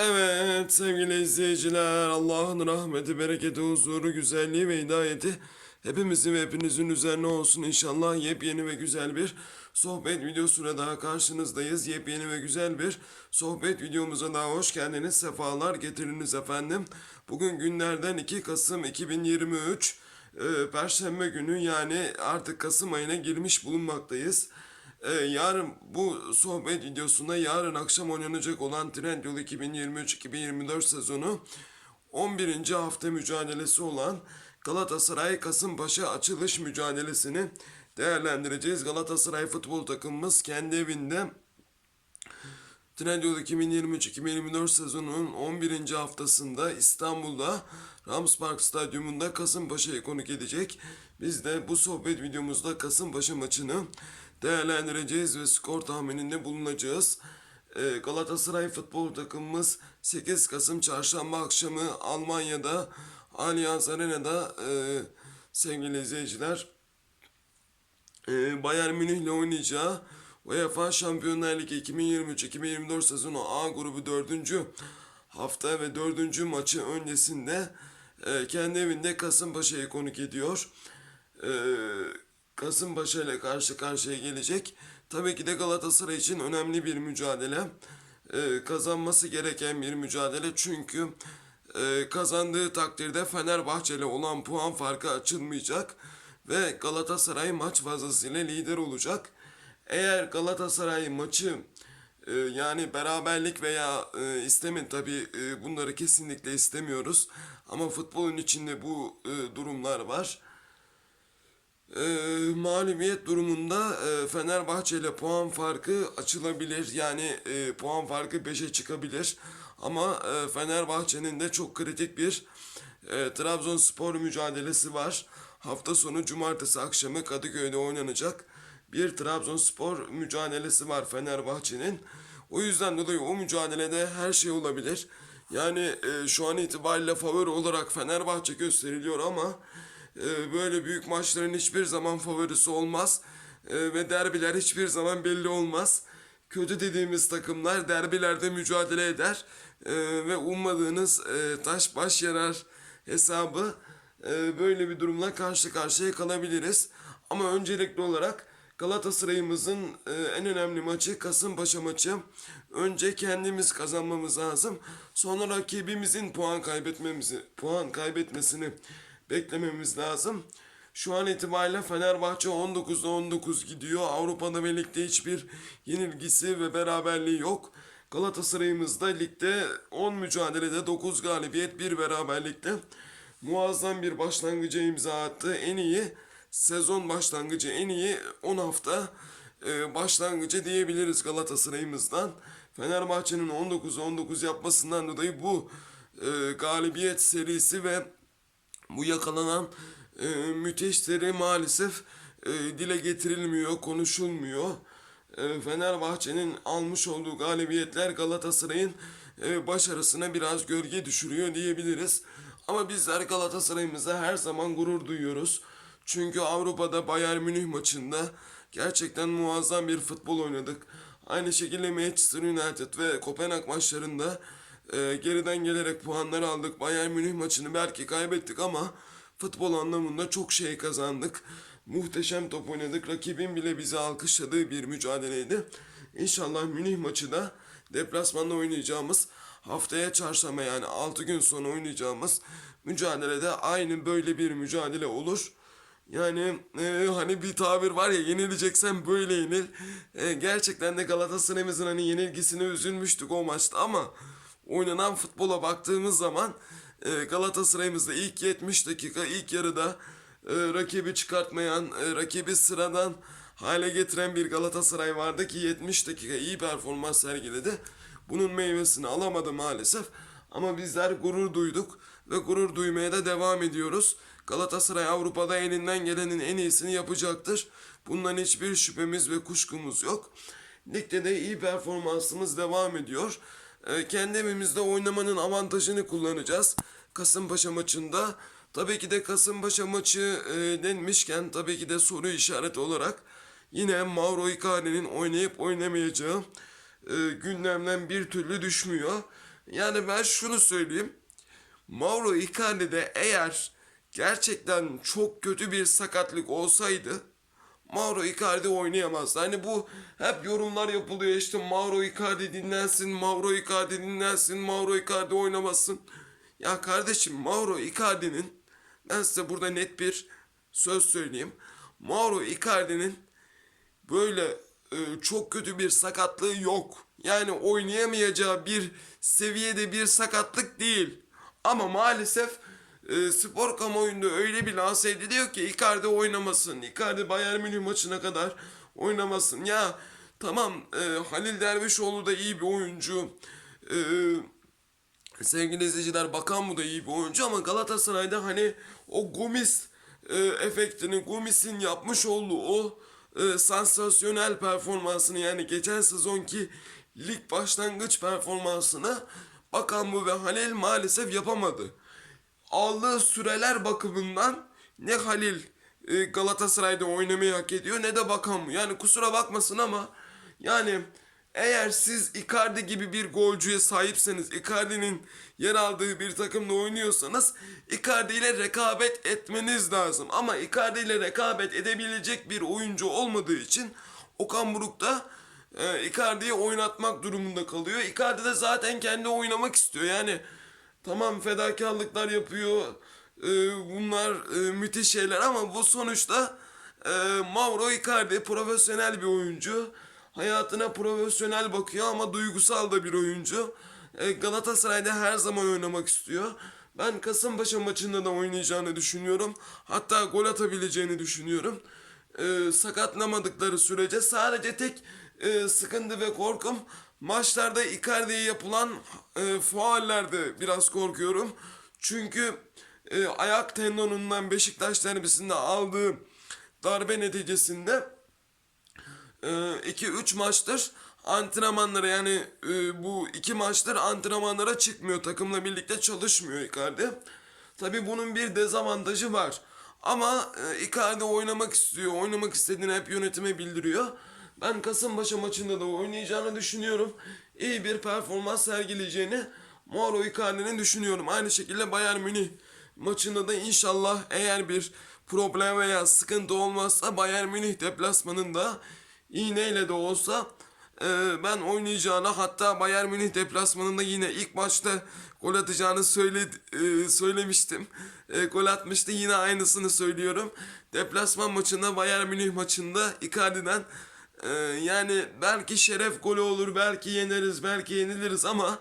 Evet sevgili izleyiciler Allah'ın rahmeti, bereketi, huzuru, güzelliği ve hidayeti hepimizin ve hepinizin üzerine olsun inşallah yepyeni ve güzel bir sohbet videosuyla daha karşınızdayız. Yepyeni ve güzel bir sohbet videomuza daha hoş geldiniz. Sefalar getiriniz efendim. Bugün günlerden 2 Kasım 2023 e, Perşembe günü yani artık Kasım ayına girmiş bulunmaktayız. Ee, yarın bu sohbet videosunda yarın akşam oynanacak olan Trendyol 2023-2024 sezonu 11. hafta mücadelesi olan Galatasaray Kasımpaşa açılış mücadelesini değerlendireceğiz. Galatasaray futbol takımımız kendi evinde Trendyol 2023-2024 sezonunun 11. haftasında İstanbul'da Rams Park Stadyumunda Kasımpaşa'yı konuk edecek. Biz de bu sohbet videomuzda Kasımpaşa maçını değerlendireceğiz ve skor tahmininde bulunacağız. Ee, Galatasaray futbol takımımız 8 Kasım çarşamba akşamı Almanya'da Allianz Arena'da e, sevgili izleyiciler e, Bayern Münih'le oynayacağı UEFA Şampiyonlar Ligi 2023-2024 sezonu A grubu 4. hafta ve 4. maçı öncesinde e, kendi evinde Kasımpaşa'yı konuk ediyor. E, Kasımpaşa ile karşı karşıya gelecek. Tabii ki de Galatasaray için önemli bir mücadele. E, kazanması gereken bir mücadele çünkü e, kazandığı takdirde Fenerbahçe ile olan puan farkı açılmayacak ve Galatasaray maç fazlasıyla lider olacak. Eğer Galatasaray maçı e, yani beraberlik veya e, istemin tabi bunları kesinlikle istemiyoruz ama futbolun içinde bu e, durumlar var. E, mağlubiyet durumunda e, Fenerbahçe ile puan farkı açılabilir. Yani e, puan farkı 5'e çıkabilir. Ama e, Fenerbahçe'nin de çok kritik bir e, Trabzonspor mücadelesi var. Hafta sonu cumartesi akşamı Kadıköy'de oynanacak bir Trabzonspor mücadelesi var Fenerbahçe'nin. O yüzden dolayı o mücadelede her şey olabilir. Yani e, şu an itibariyle favori olarak Fenerbahçe gösteriliyor ama e, böyle büyük maçların hiçbir zaman favorisi olmaz. E, ve derbiler hiçbir zaman belli olmaz. Kötü dediğimiz takımlar derbilerde mücadele eder. E, ve ummadığınız e, taş baş yarar hesabı e, böyle bir durumla karşı karşıya kalabiliriz. Ama öncelikli olarak Galatasaray'ımızın e, en önemli maçı Kasımpaşa maçı. Önce kendimiz kazanmamız lazım. Sonra rakibimizin puan kaybetmemizi, puan kaybetmesini beklememiz lazım. Şu an itibariyle Fenerbahçe 19'da 19 gidiyor. Avrupa'da ve ligde hiçbir yenilgisi ve beraberliği yok. Galatasaray'ımız da ligde 10 mücadelede 9 galibiyet, 1 beraberlikte muazzam bir başlangıca imza attı. En iyi sezon başlangıcı, en iyi 10 hafta e, başlangıcı diyebiliriz Galatasaray'ımızdan. Fenerbahçe'nin 19 19 yapmasından dolayı bu e, galibiyet serisi ve bu yakalanan e, müthiş seri maalesef e, dile getirilmiyor, konuşulmuyor. E, Fenerbahçe'nin almış olduğu galibiyetler Galatasaray'ın e, başarısına biraz gölge düşürüyor diyebiliriz. Ama bizler Galatasaray'ımıza her zaman gurur duyuyoruz. Çünkü Avrupa'da Bayern Münih maçında gerçekten muazzam bir futbol oynadık. Aynı şekilde Manchester United ve Kopenhag maçlarında e, geriden gelerek puanlar aldık. Bayern Münih maçını belki kaybettik ama futbol anlamında çok şey kazandık. Muhteşem top oynadık. Rakibin bile bizi alkışladığı bir mücadeleydi. İnşallah Münih maçı da deplasmanda oynayacağımız haftaya çarşamba yani 6 gün sonra oynayacağımız mücadelede aynı böyle bir mücadele olur. Yani e, hani bir tabir var ya yenileceksen böyle yenil. E, gerçekten de Galatasaray'ımızın hani yenilgisine üzülmüştük o maçta ama oynanan futbola baktığımız zaman e, Galatasaray'ımızda ilk 70 dakika ilk yarıda e, rakibi çıkartmayan, e, rakibi sıradan hale getiren bir Galatasaray vardı ki 70 dakika iyi performans sergiledi. Bunun meyvesini alamadı maalesef. Ama bizler gurur duyduk ve gurur duymaya da devam ediyoruz. Galatasaray Avrupa'da elinden gelenin en iyisini yapacaktır. Bundan hiçbir şüphemiz ve kuşkumuz yok. Ligde de iyi performansımız devam ediyor. Ee, kendi evimizde oynamanın avantajını kullanacağız. Kasımpaşa maçında. Tabii ki de Kasımpaşa maçı e, denmişken tabii ki de soru işareti olarak yine Mauro Icardi'nin oynayıp oynamayacağı e, gündemden bir türlü düşmüyor. Yani ben şunu söyleyeyim. Mauro Icardi'de eğer gerçekten çok kötü bir sakatlık olsaydı Mauro Icardi oynayamazdı. Hani bu hep yorumlar yapılıyor işte Mauro Icardi dinlensin, Mauro Icardi dinlensin, Mauro Icardi oynamasın. Ya kardeşim Mauro Icardi'nin ben size burada net bir söz söyleyeyim. Mauro Icardi'nin böyle e, çok kötü bir sakatlığı yok. Yani oynayamayacağı bir seviyede bir sakatlık değil. Ama maalesef e, spor kamuoyunda öyle bir lanse ediliyor ki Icardi oynamasın. Icardi Bayern Münih maçına kadar oynamasın. Ya tamam e, Halil Dervişoğlu da iyi bir oyuncu. E, sevgili izleyiciler Bakan bu da iyi bir oyuncu ama Galatasaray'da hani o Gomis e, efektini Gomis'in yapmış olduğu o e, sansasyonel performansını yani geçen sezonki lig başlangıç performansını Bakan bu ve Halil maalesef yapamadı. Aldığı süreler bakımından ne Halil e, Galatasaray'da oynamayı hak ediyor ne de Bakan. Yani kusura bakmasın ama yani eğer siz Icardi gibi bir golcüye sahipseniz, Icardi'nin yer aldığı bir takımda oynuyorsanız Icardi ile rekabet etmeniz lazım. Ama Icardi ile rekabet edebilecek bir oyuncu olmadığı için Okan Buruk da e, Icardi'yi oynatmak durumunda kalıyor. Icardi de zaten kendi oynamak istiyor. Yani tamam fedakarlıklar yapıyor. e, bunlar e, müthiş şeyler ama bu sonuçta e, Mauro Icardi profesyonel bir oyuncu. Hayatına profesyonel bakıyor ama duygusal da bir oyuncu. E, Galatasaray'da her zaman oynamak istiyor. Ben Kasımpaşa maçında da oynayacağını düşünüyorum. Hatta gol atabileceğini düşünüyorum. E, sakatlamadıkları sürece sadece tek e, sıkıntı ve korkum maçlarda Icardi'ye yapılan e, faallerde biraz korkuyorum. Çünkü e, ayak tendonundan Beşiktaş derbisinde aldığı darbe neticesinde 2-3 maçtır antrenmanlara yani e, bu iki maçtır antrenmanlara çıkmıyor. Takımla birlikte çalışmıyor Icardi. Tabi bunun bir dezavantajı var. Ama e, Icardi oynamak istiyor. Oynamak istediğini hep yönetime bildiriyor. Ben Kasımpaşa maçında da oynayacağını düşünüyorum. İyi bir performans sergileyeceğini Mauro Icardi'nin düşünüyorum. Aynı şekilde Bayern Münih maçında da inşallah eğer bir problem veya sıkıntı olmazsa Bayern Münih deplasmanında iğneyle de olsa e, ben oynayacağını hatta Bayern Münih deplasmanında yine ilk maçta gol atacağını söyledi, e, söylemiştim. E, gol atmıştı yine aynısını söylüyorum. Deplasman maçında Bayern Münih maçında Icardi'den e, yani belki şeref golü olur belki yeneriz belki yeniliriz ama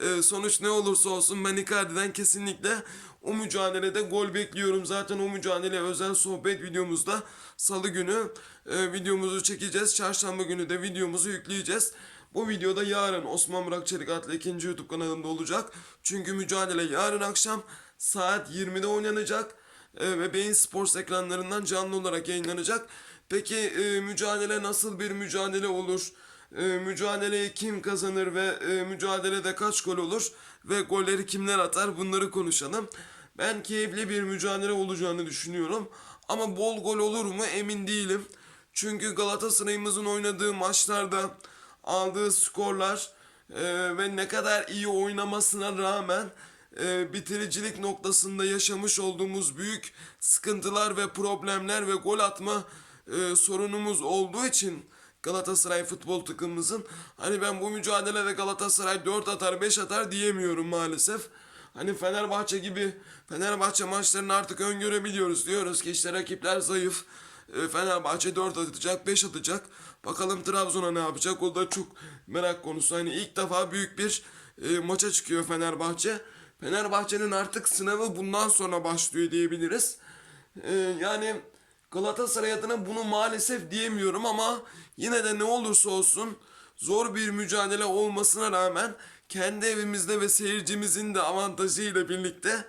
e, sonuç ne olursa olsun ben Icardi'den kesinlikle o mücadelede gol bekliyorum. Zaten o mücadele özel sohbet videomuzda salı günü e, videomuzu çekeceğiz. Çarşamba günü de videomuzu yükleyeceğiz. Bu videoda yarın Osman Burak Çelik adlı ikinci YouTube kanalımda olacak. Çünkü mücadele yarın akşam saat 20'de oynanacak. E, ve Beyin Sports ekranlarından canlı olarak yayınlanacak. Peki e, mücadele nasıl bir mücadele olur? E, mücadeleyi kim kazanır ve e, mücadelede kaç gol olur ve golleri kimler atar bunları konuşalım. Ben keyifli bir mücadele olacağını düşünüyorum. Ama bol gol olur mu emin değilim. Çünkü Galatasaray'ımızın oynadığı maçlarda aldığı skorlar e, ve ne kadar iyi oynamasına rağmen e, bitiricilik noktasında yaşamış olduğumuz büyük sıkıntılar ve problemler ve gol atma e, sorunumuz olduğu için Galatasaray futbol takımımızın hani ben bu mücadelede Galatasaray 4 atar 5 atar diyemiyorum maalesef. Hani Fenerbahçe gibi Fenerbahçe maçlarını artık öngörebiliyoruz. Diyoruz ki işte rakipler zayıf. E, Fenerbahçe 4 atacak 5 atacak. Bakalım Trabzon'a ne yapacak o da çok merak konusu. Hani ilk defa büyük bir e, maça çıkıyor Fenerbahçe. Fenerbahçe'nin artık sınavı bundan sonra başlıyor diyebiliriz. E, yani Galatasaray adına bunu maalesef diyemiyorum ama yine de ne olursa olsun zor bir mücadele olmasına rağmen kendi evimizde ve seyircimizin de avantajıyla birlikte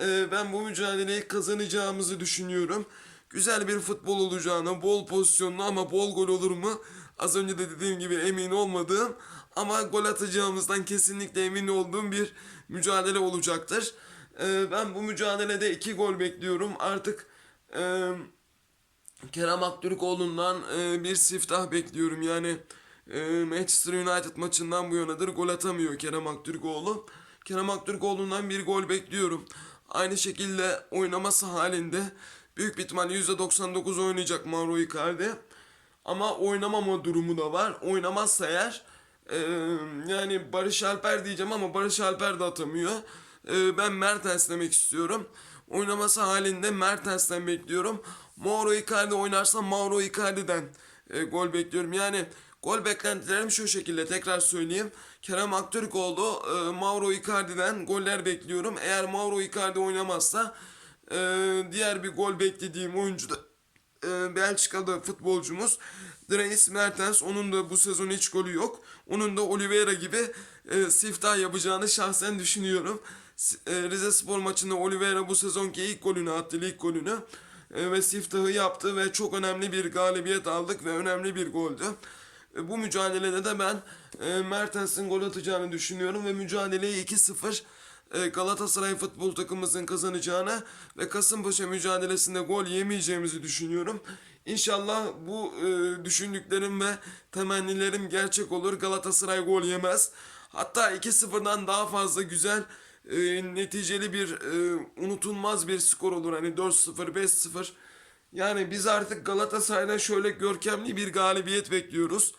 e, ben bu mücadeleyi kazanacağımızı düşünüyorum. Güzel bir futbol olacağını, bol pozisyonlu ama bol gol olur mu? Az önce de dediğim gibi emin olmadığım ama gol atacağımızdan kesinlikle emin olduğum bir mücadele olacaktır. E, ben bu mücadelede iki gol bekliyorum. Artık e, Kerem Aktürkoğlu'ndan e, bir siftah bekliyorum. Yani e, Manchester United maçından bu yanadır gol atamıyor Kerem Aktürkoğlu. Kerem Aktürkoğlu'ndan bir gol bekliyorum. Aynı şekilde oynaması halinde büyük bir ihtimalle %99 oynayacak Mauro Icardi. Ama oynamama durumu da var. Oynamazsa eğer e, yani Barış Alper diyeceğim ama Barış Alper de atamıyor. E, ben Mertens demek istiyorum. Oynaması halinde Mertens'ten bekliyorum. Mauro Icardi oynarsa Mauro Icardi'den e, gol bekliyorum. Yani gol beklentilerim şu şekilde tekrar söyleyeyim. Kerem Aktürkoğlu, e, Mauro Icardi'den goller bekliyorum. Eğer Mauro Icardi oynamazsa e, diğer bir gol beklediğim oyuncu da e, Belçikalı futbolcumuz Dries Mertens. Onun da bu sezon hiç golü yok. Onun da Oliveira gibi e, siftah yapacağını şahsen düşünüyorum. E, Rize Spor maçında Oliveira bu sezonki ilk golünü attı, lig golünü. Ve siftahı yaptı ve çok önemli bir galibiyet aldık ve önemli bir goldü. E, bu mücadelede de ben e, Mertens'in gol atacağını düşünüyorum ve mücadeleyi 2-0 e, Galatasaray futbol takımımızın kazanacağını ve Kasımpaşa mücadelesinde gol yemeyeceğimizi düşünüyorum. İnşallah bu düşündüklerim ve temennilerim gerçek olur. Galatasaray gol yemez. Hatta 2-0'dan daha fazla güzel e, neticeli bir e, unutulmaz bir skor olur. Hani 4-0, 5-0. Yani biz artık Galatasaray'dan şöyle görkemli bir galibiyet bekliyoruz.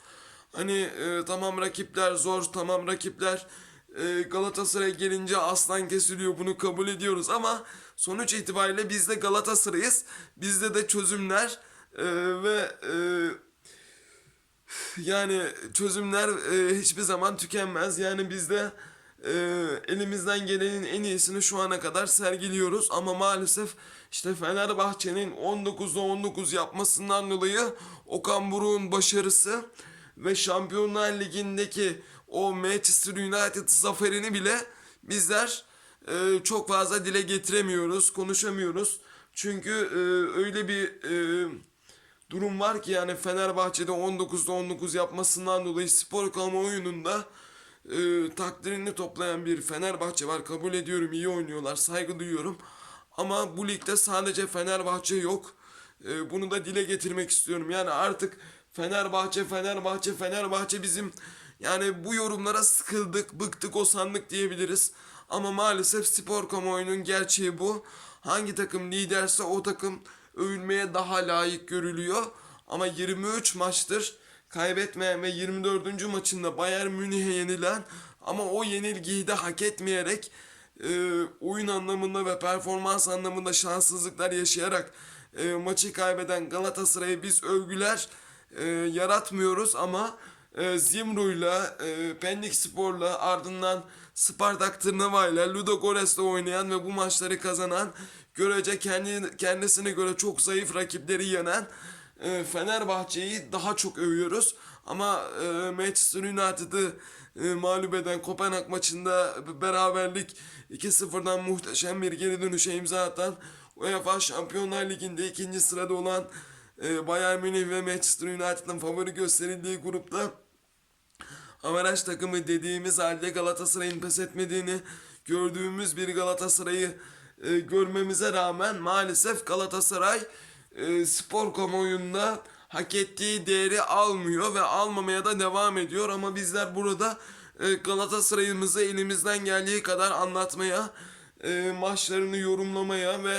Hani e, tamam rakipler zor, tamam rakipler e, Galatasaray gelince aslan kesiliyor bunu kabul ediyoruz ama sonuç itibariyle biz de Galatasaray'ız. Bizde de çözümler e, ve e, yani çözümler e, hiçbir zaman tükenmez. Yani biz de e, elimizden gelenin en iyisini şu ana kadar sergiliyoruz. Ama maalesef işte Fenerbahçe'nin 19'da 19 yapmasından dolayı Okan Buruk'un başarısı ve Şampiyonlar Ligi'ndeki o Manchester United zaferini bile bizler e, çok fazla dile getiremiyoruz, konuşamıyoruz. Çünkü e, öyle bir e, durum var ki yani Fenerbahçe'de 19'da 19 yapmasından dolayı spor kamuoyununda e, takdirini toplayan bir Fenerbahçe var. Kabul ediyorum iyi oynuyorlar saygı duyuyorum. Ama bu ligde sadece Fenerbahçe yok. E, bunu da dile getirmek istiyorum. Yani artık Fenerbahçe, Fenerbahçe, Fenerbahçe bizim yani bu yorumlara sıkıldık, bıktık, osandık diyebiliriz. Ama maalesef spor kamuoyunun gerçeği bu. Hangi takım liderse o takım övülmeye daha layık görülüyor. Ama 23 maçtır kaybetmeyen ve 24. maçında Bayern Münih'e yenilen ama o yenilgiyi de hak etmeyerek e, oyun anlamında ve performans anlamında şanssızlıklar yaşayarak e, maçı kaybeden Galatasaray'a biz övgüler e, yaratmıyoruz ama e, Zimru'yla, e, Pendik Spor'la ardından Spartak Tırnava'yla, Ludogorets'le oynayan ve bu maçları kazanan görece kendi, kendisine göre çok zayıf rakipleri yenen e, Fenerbahçe'yi daha çok övüyoruz. Ama e, Manchester United'ı e, mağlup eden Kopenhag maçında beraberlik 2-0'dan muhteşem bir geri dönüşe imza atan UEFA Şampiyonlar Ligi'nde ikinci sırada olan e, Bayern Münih ve Manchester United'ın favori gösterildiği grupta Averaj takımı dediğimiz halde Galatasaray'ın pes etmediğini gördüğümüz bir Galatasaray'ı e, görmemize rağmen maalesef Galatasaray e, spor kamuoyunda hak ettiği değeri almıyor ve almamaya da devam ediyor ama bizler burada e, Galatasaray'ımızı elimizden geldiği kadar anlatmaya, e, maçlarını yorumlamaya ve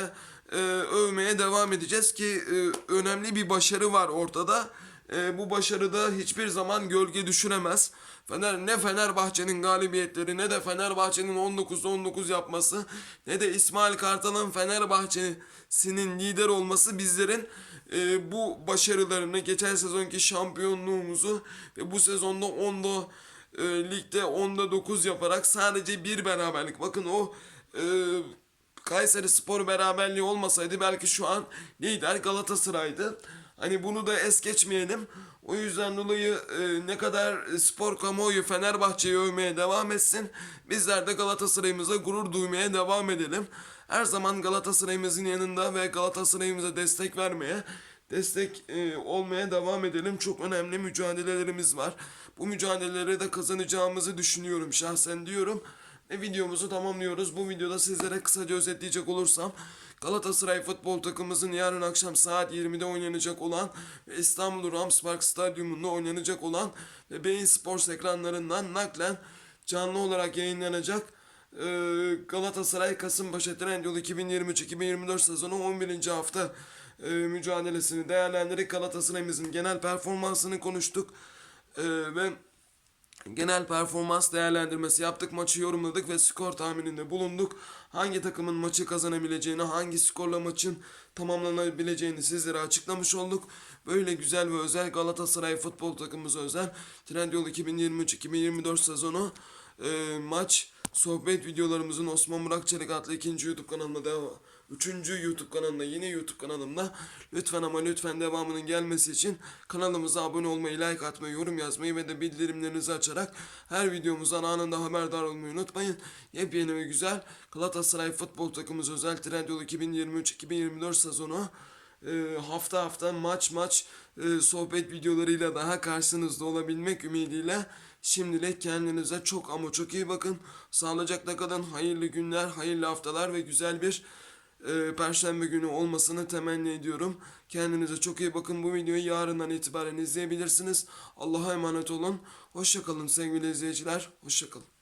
e, övmeye devam edeceğiz ki e, önemli bir başarı var ortada. E, bu başarıda hiçbir zaman gölge düşüremez. Fener ne Fenerbahçe'nin galibiyetleri ne de Fenerbahçe'nin 19'da 19 yapması ne de İsmail Kartal'ın Fenerbahçe'sinin lider olması bizlerin e, bu başarılarını geçen sezonki şampiyonluğumuzu ve bu sezonda 10'da e, ligde 10'da 9 yaparak sadece bir beraberlik bakın o e, Kayseri Spor beraberliği olmasaydı belki şu an lider Galatasaray'dı. Hani bunu da es geçmeyelim. O yüzden dolayı e, ne kadar spor kamuoyu Fenerbahçe'yi övmeye devam etsin. Bizler de Galatasaray'ımıza gurur duymaya devam edelim. Her zaman Galatasaray'ımızın yanında ve Galatasaray'ımıza destek vermeye, destek e, olmaya devam edelim. Çok önemli mücadelelerimiz var. Bu mücadeleleri de kazanacağımızı düşünüyorum şahsen diyorum. Ve videomuzu tamamlıyoruz. Bu videoda sizlere kısaca özetleyecek olursam Galatasaray futbol takımımızın yarın akşam saat 20'de oynanacak olan ve İstanbul Ramspark Stadyumunda oynanacak olan ve Beyin Sports ekranlarından naklen canlı olarak yayınlanacak e, Galatasaray Kasımpaşa Trendyol 2023-2024 sezonu 11. hafta e, mücadelesini değerlendirdik. Galatasaray'ımızın genel performansını konuştuk E, ve genel performans değerlendirmesi yaptık. Maçı yorumladık ve skor tahmininde bulunduk. Hangi takımın maçı kazanabileceğini, hangi skorla maçın tamamlanabileceğini sizlere açıklamış olduk. Böyle güzel ve özel Galatasaray futbol takımımıza özel Trendyol 2023-2024 sezonu e, maç sohbet videolarımızın Osman Burak Çelik adlı ikinci YouTube kanalında devam. Üçüncü YouTube kanalında yine YouTube kanalımda lütfen ama lütfen devamının gelmesi için kanalımıza abone olmayı, like atmayı, yorum yazmayı ve de bildirimlerinizi açarak her videomuzdan anında haberdar olmayı unutmayın. Yepyeni ve güzel Galatasaray futbol takımımız özel Trendyol 2023-2024 sezonu e, hafta hafta maç maç e, sohbet videolarıyla daha karşınızda olabilmek ümidiyle şimdilik kendinize çok ama çok iyi bakın. Sağlıcakla kalın. Hayırlı günler, hayırlı haftalar ve güzel bir e, perşembe günü olmasını temenni ediyorum. Kendinize çok iyi bakın. Bu videoyu yarından itibaren izleyebilirsiniz. Allah'a emanet olun. Hoşçakalın sevgili izleyiciler. Hoşçakalın.